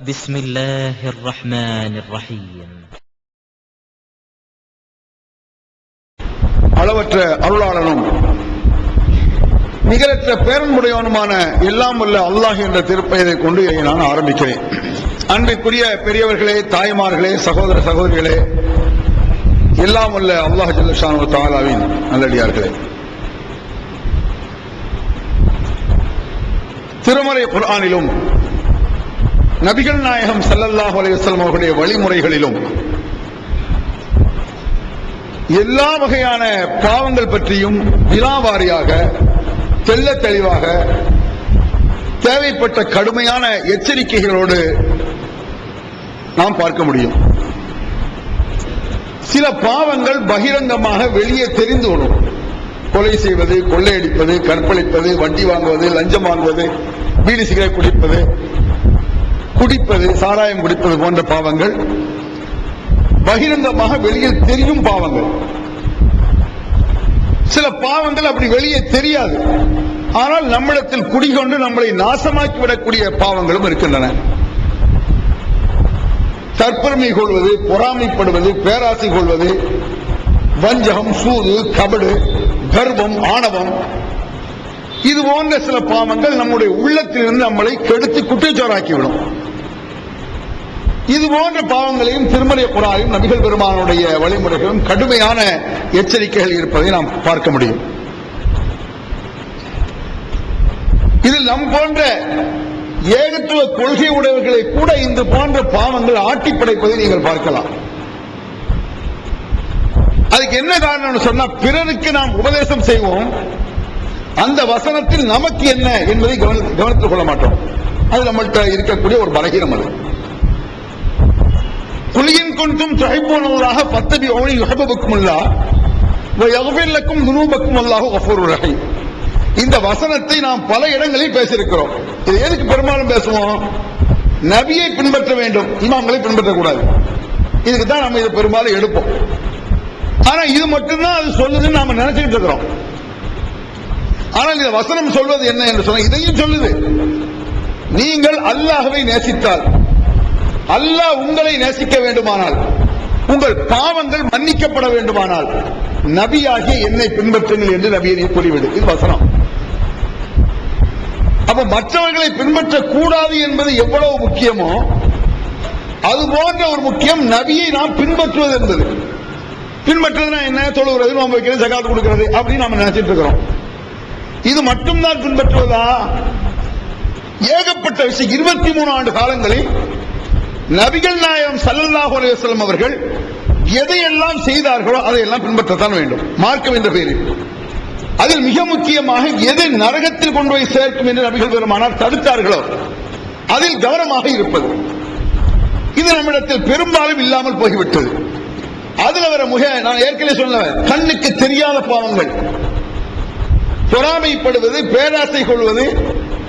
بسم الله الرحمن الرحيم அளவற்ற அருளாளனும் நிகரற்ற பேரன்புடையவனுமான எல்லாம் வல்ல அல்லாஹ் என்ற திருப்பெயரை கொண்டு இதை நான் ஆரம்பிக்கிறேன் அன்பிற்குரிய பெரியவர்களே தாய்மார்களே சகோதர சகோதரிகளே எல்லாம் வல்ல அல்லாஹ் ஜல்லஷானு தாலாவின் நல்லடியார்களே திருமறை குர்ஆனிலும் நபிகள் நாயகம் செல்லல்லாஹ் அலைஹி அவர்களுடைய வழிமுறைகளிலும் எல்லா வகையான பாவங்கள் பற்றியும் விலாவாரியாக தெல்ல தெளிவாக தேவைப்பட்ட கடுமையான எச்சரிக்கைகளோடு நாம் பார்க்க முடியும். சில பாவங்கள் பகிரங்கமாக வெளியே தெரிந்து விடும் கொலை செய்வது கொள்ளையடிப்பது கற்பழிப்பது வண்டி வாங்குவது லஞ்சம் வாங்குவது பீடி சிகரெட் குடிப்பது குடிப்பது சாராயம் குடிப்பது போன்ற பாவங்கள் பகிரங்கமாக வெளியில் தெரியும் பாவங்கள். சில பாவங்கள் அப்படி வெளியே தெரியாது. ஆனால் நம்மிடத்தில் குடிகொண்டு நம்மளை நாசமாக்கி விடக்கூடிய பாவங்களும் இருக்கின்றன. தற்பெருமை கொள்வது பொறாமைப்படுவது பேராசை கொள்வது வஞ்சகம் சூது கபடு கர்வம் ஆணவம் இது போன்ற சில பாவங்கள் நம்முடைய உள்ளத்திலிருந்து நம்மளை கெடுத்து குற்றச்சோராக்கிவிடும். இது போன்ற பாவங்களையும் திருமலை குராலையும் நபிகள் பெருமானுடைய வழிமுறைகளும் கடுமையான எச்சரிக்கைகள் இருப்பதை நாம் பார்க்க முடியும். இதில் நம் போன்ற ஏகத்துவ கொள்கை உடையவர்களை கூட இந்த போன்ற பாவங்கள் ஆட்டி படைப்பதை நீங்கள் பார்க்கலாம். அதுக்கு என்ன காரணம்னு சொன்னா பிறருக்கு நாம் உபதேசம் செய்வோம். அந்த வசனத்தில் நமக்கு என்ன என்பதை கவனி- கவனித்துக் கொள்ள மாட்டோம். அது நம்மள்கிட்ட இருக்கக்கூடிய ஒரு பலகீனம் அது. குலியின் கொண்டும் துகைப்போனவராக பத்தபி ஓனி யுகபுக்கும் அல்லா துனூபக்கும் அல்லாஹு கஃபூர் ரஹீம். இந்த வசனத்தை நாம் பல இடங்களில் பேசியிருக்கிறோம். இது எதுக்கு பெரும்பாலும் பேசுவோம்? நபியை பின்பற்ற வேண்டும். இமாம்களை பின்பற்றக்கூடாது. இதுக்கு தான் நம்ம இதை பெரும்பாலும் எடுப்போம். ஆனா இது மட்டும்தான் அது சொல்லுதுன்னு நாம நினைச்சுக்கிட்டு இருக்கிறோம். ஆனால் இந்த வசனம் சொல்வது என்ன என்று சொன்ன இதையும் சொல்லுது. நீங்கள் அல்லாஹவை நேசித்தால் அல்லாஹ் உங்களை நேசிக்க வேண்டுமானால் உங்கள் பாவங்கள் மன்னிக்கப்பட வேண்டுமானால் நபியாகிய என்னை பின்பற்றுங்கள் என்று நபியை நீ கூறிவிடு. இது வசனம். அப்ப மற்றவர்களை பின்பற்ற கூடாது என்பது எவ்வளவு முக்கியமோ அது போன்ற ஒரு முக்கியம் நபியை நாம் பின்பற்றுவது என்பது. பின்பற்றுறதுனா என்ன? தொழுகிறது நோம்பு வைக்கிறது ஜகாத்து கொடுக்கிறது அப்படின்னு நம்ம நினைச்சிட்டு இருக்கிறோம். இது மட்டும்தான் பின்பற்றுவதா? ஏகப்பட்ட விஷயம். இருபத்தி மூணு ஆண்டு காலங்களில் நபிகள் நாயகம் ஸல்லல்லாஹு அலைஹி அவர்கள் எதையெல்லாம் செய்தார்களோ அதையெல்லாம் பின்பற்றத்தான் வேண்டும். மார்க்கம் என்ற பெயரில். அதில் மிக முக்கியமாக எது நரகத்தில் கொண்டு போய் சேர்க்கும் என்று நபிகள் பெருமானார் தடுத்தார்களோ அதில் கவனமாக இருப்பது. இது நம்மிடத்தில் பெரும்பாலும் இல்லாமல் போய்விட்டது. அதுல வர முக நான் ஏற்கனவே சொன்னேன் கண்ணுக்கு தெரியாத பாவங்கள். பொறாமைப்படுவது பேராசை கொள்வது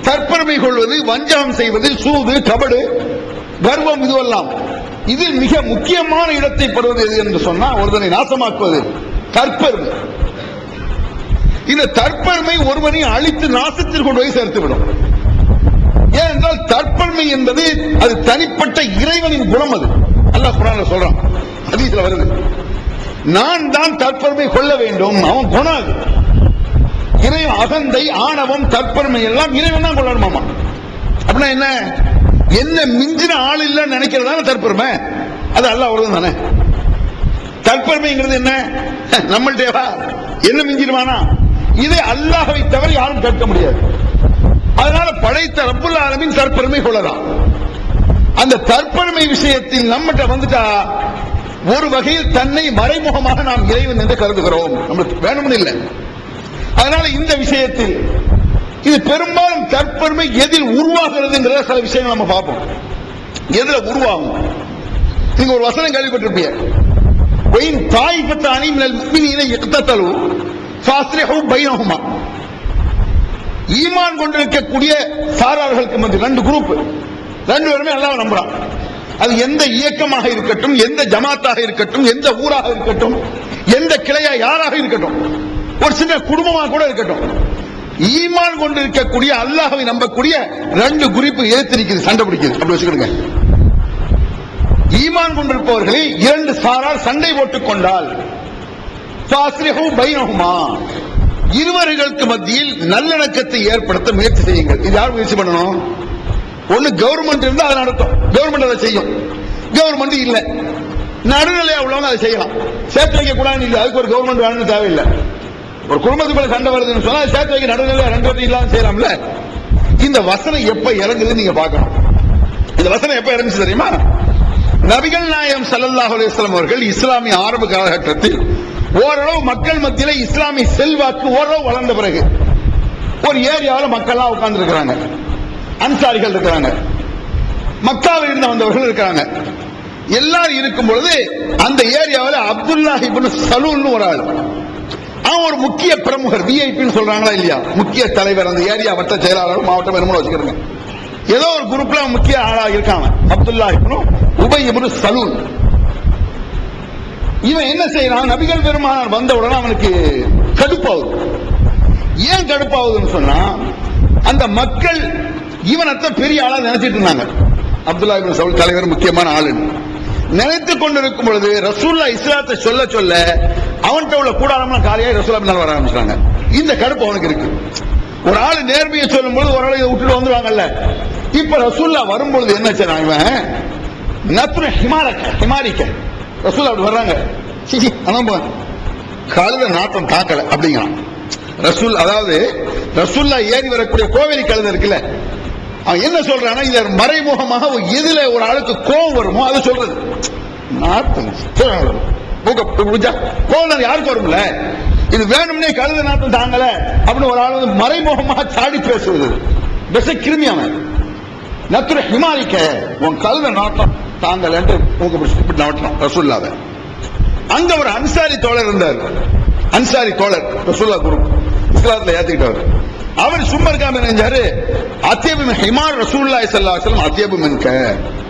தற்பெருமை கொள்வது வஞ்சகம் செய்வது சூது கபடு கர்வம் இதுவெல்லாம். இதில் மிக முக்கியமான இடத்தை பெறுவது எது என்று சொன்னா ஒருவனை நாசமாக்குவது. தற்பெருமை. இந்த தற்பெருமை ஒருவனை அழித்து நாசத்தில் கொண்டு போய் சேர்த்துவிடும். ஏனென்றால் தற்பெருமை என்பது அது தனிப்பட்ட இறைவனின் குணம் அது. அல்லாஹ் குரான்ல சொல்றான் ஹதீஸ்ல வருது. நான் தான் தற்பெருமை கொள்ள வேண்டும் அவன் குணம் அது. இறைவன் அகந்தை ஆணவம் தற்பெருமை எல்லாம் இறைவன் தான் கொள்ளணுமாமா? அப்படின்னா என்ன? என்ன மிஞ்சின ஆள் இல்லைன்னு நினைக்கிறதான தற்பெருமை? அது அல்ல அவ்வளவு தானே? தற்பெருமைங்கிறது என்ன? நம்மள்டேவா? என்ன மிஞ்சிடுவானா? இதை அல்லாஹவை தவிர யாரும் கேட்க முடியாது. அதனால படைத்த ரப்புல் ஆலமின் தற்பெருமை கொள்ளலாம். அந்த தற்பெருமை விஷயத்தில் நம்மகிட்ட வந்துட்டா ஒரு வகையில் தன்னை மறைமுகமாக நாம் இறைவன் என்று கருதுகிறோம். நம்மளுக்கு வேணும்னு இல்லை. அதனால இந்த விஷயத்தில் இது பெரும்பாலும் தற்பெருமை எதில் உருவாகிறதுங்கிற சில விஷயங்கள் நம்ம பார்ப்போம். எதுல உருவாகும்? நீங்க ஒரு வசனம் கேள்விப்பட்டிருப்பீங்க. ஒயின் தாய் பத்த அணிமினல் முக்மினியினை எத்தத்தலு ஃபாஸ்ரிஹு பைனஹுமா. ஈமான் கொண்டிருக்கக்கூடிய சாரார்களுக்கு மத்திய ரெண்டு குரூப் ரெண்டு பேருமே அல்லாஹ் நம்புறான். அது எந்த இயக்கமாக இருக்கட்டும் எந்த ஜமாத்தாக இருக்கட்டும் எந்த ஊராக இருக்கட்டும் எந்த கிளையா யாராக இருக்கட்டும். ஒரு சின்ன குடும்பமாக கூட இருக்கட்டும். ஈமான் கொண்டு இருக்கக்கூடிய அல்லாஹவை நம்பக்கூடிய ரெண்டு குறிப்பு எதிர்த்திருக்குது சண்டை பிடிக்குது. அப்படி வச்சுக்கிடுங்க. ஈமான் கொண்டிருப்பவர்களை இரண்டு சாரார் சண்டை போட்டுக் கொண்டால் இருவர்களுக்கு மத்தியில் நல்லிணக்கத்தை ஏற்படுத்த முயற்சி செய்யுங்கள். இது யார் முயற்சி பண்ணணும்? ஒண்ணு கவர்மெண்ட் இருந்தா அதை நடத்தும் கவர்மெண்ட் அதை செய்யும். கவர்மெண்ட் இல்ல. நடுநிலையா உள்ளவங்க அதை செய்யலாம். சேர்த்து வைக்க கூடாதுன்னு இல்லை. அதுக்கு ஒரு கவர்மெண்ட் வேணும்னு தேவையில்லை. ஒரு குடும்பத்துக்குள்ள சண்டை வருதுன்னு சொன்னா சேர்த்து வைக்க நடுநிலை ரெண்டு பேரும் இல்லாம செய்யலாம்ல? இந்த வசனம் எப்ப இறங்குதுன்னு நீங்க பார்க்கணும். இந்த வசனம் எப்ப இறங்குச்சு தெரியுமா? நபிகள் நாயம் ஸல்லல்லாஹு அலிஸ்லாம் அவர்கள் இஸ்லாமிய ஆரம்ப காலகட்டத்தில் ஓரளவு மக்கள் மத்தியில இஸ்லாமிய செல்வாக்கு ஓரளவு வளர்ந்த பிறகு ஒரு ஏரியாவில் மக்கள்லாம் உட்கார்ந்து இருக்கிறாங்க. அன்சாரிகள் இருக்கிறாங்க. மக்காவில் இருந்து வந்தவர்கள் இருக்கிறாங்க. எல்லாரும் இருக்கும் பொழுது அந்த ஏரியாவில் அப்துல்லா இப்னு சலூல்னு ஒரு ஆள். அவன் ஒரு முக்கிய பிரமுகர். விஐபின்னு சொல்றாங்களா இல்லையா? முக்கிய தலைவர் அந்த ஏரியா வட்ட செயலாளர் மாவட்டம் என்னமோ வச்சுக்கிறேங்க ஏதோ ஒரு குரூப்ல முக்கிய ஆளா இருக்காங்க Abdullah ibn Ubayy ibn Salul. இவன் என்ன செய்யறான்? நபிகள் பெருமானார் வந்த உடனே அவனுக்கு கடுப்பாகுது. ஏன் கடுப்பாகுதுன்னு சொன்னா அந்த மக்கள் இவனத்தான் பெரிய ஆளா நினைச்சிட்டு இருந்தாங்க. அப்துல்லா இப்னு சவுல் தலைவர் முக்கியமான ஆளுன்னு. நினைத்து கொண்டிருக்கும் பொழுது ரசூல்லா இஸ்லாத்தை சொல்ல சொல்ல அவன்கிட்ட உள்ள கூடாரம்லாம் காலியாக ரசூல்லா பின்னால் வர ஆரம்பிச்சாங்க இந்த கடுப்பு அவனுக்கு இருக்கு. ஒரு ஆள் நேர்மையை சொல்லும்போது ஒரு ஆளு இதை விட்டுட்டு வந்துருவாங்கல்ல. இப்ப ரசூல்லா வரும்பொழுது என்ன செய்றான் இவன்? நத்துன ஹிமாலக்க ஹிமாரிக்க. ரசூல்லா அப்படி வர்றாங்க. சிசி அனுபவம் கழுத நாட்டம் தாக்கல அப்படிங்கிறான். ரசூல் அதாவது ரசூல்லா ஏறி வரக்கூடிய கோவேலி கழுத இருக்குல்ல. அவன் என்ன சொல்றான்னா இத மறைமுகமாக எதுல ஒரு ஆளுக்கு கோவம் வருமோ அதை சொல்றது. நாட்டம் மூக்க புடிச்சா கோவம் யாருக்கு வரும்ல? இது வேணும்னே கழுத நாட்டம் தாங்கல அப்படின்னு ஒரு ஆள் வந்து மறைமுகமாக சாடி பேசுவது விஷ கிருமி அவன். நத்துர ஹிமாலிக்க உன் கழுத நாட்டம் தாங்கல என்று மூக்க இப்படி நாட்டணும் ரசூல்லாவை. அங்க ஒரு அன்சாரி தோழர் இருந்தார். அன்சாரி தோழர் ரசுல்லா குரு. இஸ்லாத்துல ஏத்துக்கிட்டவர். அவர் சும்மா இருக்காம என்ன செஞ்சாரு? அத்தியபு ஹிமார் ரசூல்லா ஸல்லல்லாஹு அலைஹி வஸல்லம்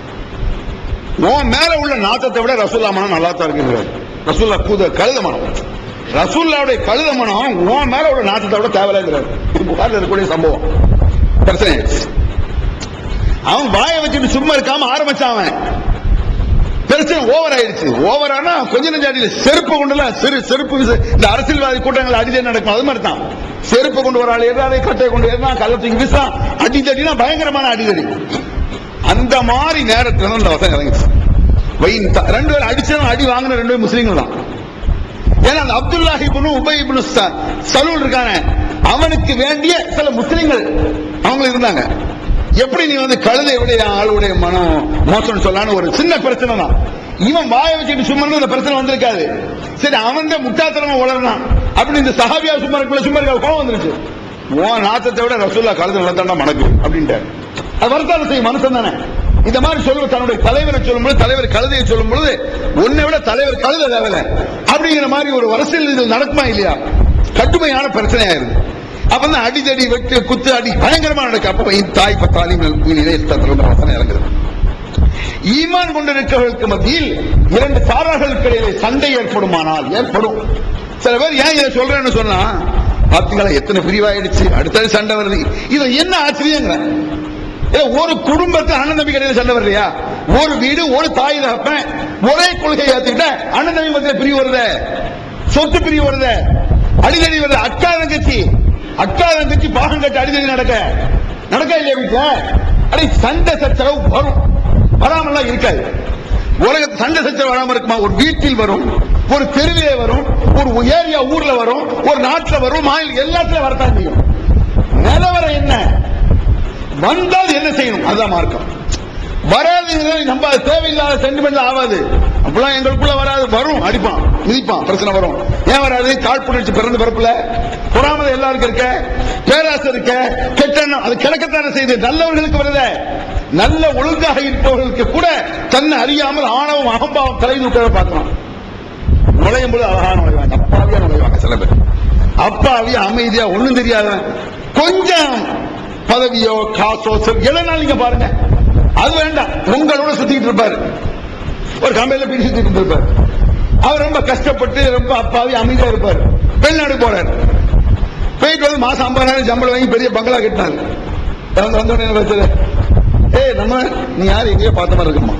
உன் மேல உள்ள நாட்டத்தை விட ரசூல்லா மனம் நல்லா தான் இருக்குங்கிறார். ரசூல்லா கூத கழுத மனம். ரசூல்லாவுடைய கழுத மனம் உன் மேல உள்ள நாத்தத்தை விட தேவையில்லைங்கிறார். புகார்ல இருக்கக்கூடிய சம்பவம். பிரச்சனை. அவன் வாயை வச்சுட்டு சும்மா இருக்காம ஆரம்பிச்சான் அவன். பிரச்சனை ஓவர் ஆயிடுச்சு. ஓவர் ஆனா கொஞ்ச நெஞ்ச அடியில செருப்பு கொண்டுல செரு செருப்பு இந்த அரசியல்வாதி கூட்டங்கள் அடிதே நடக்கும். அது மாதிரி தான் செருப்பு கொண்டு ஒரு ஆள் ஏறாதே கட்டை கொண்டு ஏறினா கள்ளத்துக்கு வீசா அடித்தடினா பயங்கரமான அடிதடி. அந்த மாதிரி நேரத்துல தான் இந்த இறங்குச்சு. ரெண்டு பேரும் அடிச்சதும் அடி வாங்கின ரெண்டு பேரும் முஸ்லீம்கள் தான். ஏன்னா அந்த அப்துல்லா இப்னு உபை இப்னு சலூல் இருக்கானே அவனுக்கு வேண்டிய சில முஸ்லீம்கள் அவங்க இருந்தாங்க. எப்படி நீ வந்து கழுதையுடைய ஆளுடைய மனம் மோசம்னு சொல்லான்னு ஒரு சின்ன பிரச்சனை தான். இவன் வாயை வச்சுட்டு சும்மா இந்த பிரச்சனை வந்திருக்காது. சரி அவன் தான் முட்டாத்தனமா வளர்றான் அப்படின்னு இந்த சஹாபியா சும்மா இருக்கல சும்மா இருக்க கோவம் வந்துருச்சு. உன் நாத்தத்தை விட ரசூல்லா கழுதை வளர்த்தாண்டா மணக்கு அப்படின்ட்டு அது வருத்தாலும் செய்யும் மனுஷன் தானே. இந்த மாதிரி சொல்லுவ தன்னுடைய தலைவரை சொல்லும் பொழுது தலைவர் கழுதையை சொல்லும் பொழுது உன்னை விட தலைவர் கழுத தேவையில்ல. அப்படிங்கிற மாதிரி ஒரு அரசியல் இது நடக்குமா இல்லையா? கடுமையான பிரச்சனை ஆயிருது அப்பதான் அடிதடி வெட்டு குத்து அடி பயங்கரமா நடக்கு. அப்ப தாய் பத்தாலி இறங்குது. ஈமான் கொண்டிருக்கிறவர்களுக்கு மத்தியில் இரண்டு சாரார்களுக்கு இடையிலே சண்டை ஏற்படுமானால் ஏற்படும். சில பேர் ஏன் இதை சொல்றேன்னு சொன்னா பாத்தீங்களா எத்தனை பிரிவாயிடுச்சு அடுத்தது சண்டை வருது. இது என்ன ஆச்சரியங்கிற? ஒரு குடும்பத்தை அண்ணன் தம்பி கடையில் சண்டை வரலையா ஒரு வீடு ஒரு தாய் தகப்பன் ஒரே கொள்கை ஏத்துக்கிட்ட அண்ணன் தம்பி மத்திய பிரிவு வருத. சொத்து பிரிவு வருத. அடிதடி வருது. அக்கா தங்கச்சி அக்கா தங்கச்சி பாகம் கட்டி அடிதடி நடக்க. நடக்க இல்லையா வீட்டுல? அடி சண்டை சச்சரவு வரும். வராமல்லாம் இருக்காது. உலக சண்டை சச்சரவு வராம இருக்குமா? ஒரு வீட்டில் வரும். ஒரு தெருவிலே வரும். ஒரு ஏரியா ஊர்ல வரும். ஒரு நாட்டுல வரும். மாநில எல்லாத்துலயும் வரத்தான் செய்யும். நிலவரம் என்ன? வந்தால் என்ன செய்யணும்? அதுதான் மார்க்கம். வராது நம்ம தேவையில்லாத சென்டிமெண்ட் ஆகாது அப்பெல்லாம் எங்களுக்குள்ள வராது. வரும் அடிப்பான் மிதிப்பான் பிரச்சனை வரும். ஏன் வராது? காழ்ப்புணர்ச்சி பிறந்த பிறப்புல. பொறாமல் எல்லாருக்கும் இருக்க பேராசை இருக்க கெட்ட அது கிடக்கத்தானே செய்து நல்லவர்களுக்கு வருத. நல்ல ஒழுங்காக இருப்பவர்களுக்கு கூட தன்னை அறியாமல் ஆணவம் அகம்பாவம் தலை நூற்ற பார்க்கலாம். நுழையும் போது அழகான நுழைவாங்க. அப்பாவியா நுழைவாங்க சில பேர். அப்பாவியா அமைதியா ஒண்ணும் தெரியாதவன். கொஞ்சம் பதவியோ காசோ எதனால நீங்க பாருங்க. அது வேண்டாம். உங்களோட சுத்திட்டு இருப்பாரு. ஒரு கம்பெனில பிடி சுத்திட்டு இருப்பாரு. அவர் ரொம்ப கஷ்டப்பட்டு ரொம்ப அப்பாவி அமைதியா இருப்பாரு. வெளிநாடு போறாரு. போயிட்டு வந்து மாசம் ஐம்பதாயிரம் சம்பளம் வாங்கி பெரிய பங்களா கட்டினாரு. வந்து வந்தோடனே என்ன வச்சது ஏய் நம்ம நீ யார்? எங்கேயோ பார்த்த மாதிரி இருக்குமா?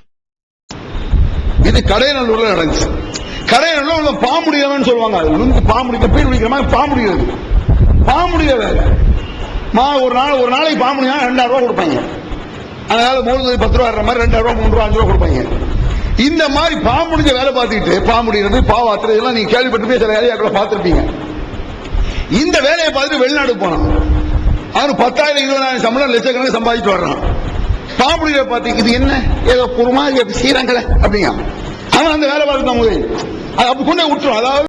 இது கடையநல்லூர்ல நடந்துச்சு. கடையநல்லூர் பாம்புடியவன் சொல்லுவாங்க. அது வந்து பாம்புடிக்க பேர் பிடிக்கிற மாதிரி பாம்புடிக்கிறது பாம்புடிய வேலை மா ஒரு நாள் ஒரு நாளைக்கு பாம்புடியா ரெண்டாயிரம் ரூபா கொடுப்பாங்க. அதனால மூணு பத்து ரூபா மாதிரி ரெண்டாயிரம் ரூபா மூணு ரூபா அஞ்சு ரூபா கொடுப்பாங்க. இந்த மாதிரி பாம்புடிஞ்ச வேலை பார்த்துக்கிட்டு பாம்புடிக்கிறது பாவாத்துறது இதெல்லாம் நீங்க கேள்விப்பட்டு சில வேலையாட்களை பார்த்துருப்பீங்க. இந்த வேலையை பார்த்துட்டு வெளிநாடு போனான். அவன் பத்தாயிரம் இருபதாயிரம் சம்பளம் லட்சக்கணக்கில் சம்பாதிச்சுட்டு வர்றான். பாம்புடியை பார்த்து இது என்ன? ஏதோ குருமா செய்யறாங்களே அப்படிங்க அவன் அந்த வேலை பார்த்து முதல் அது அப்படி கொண்டு விட்டுரும். அதாவது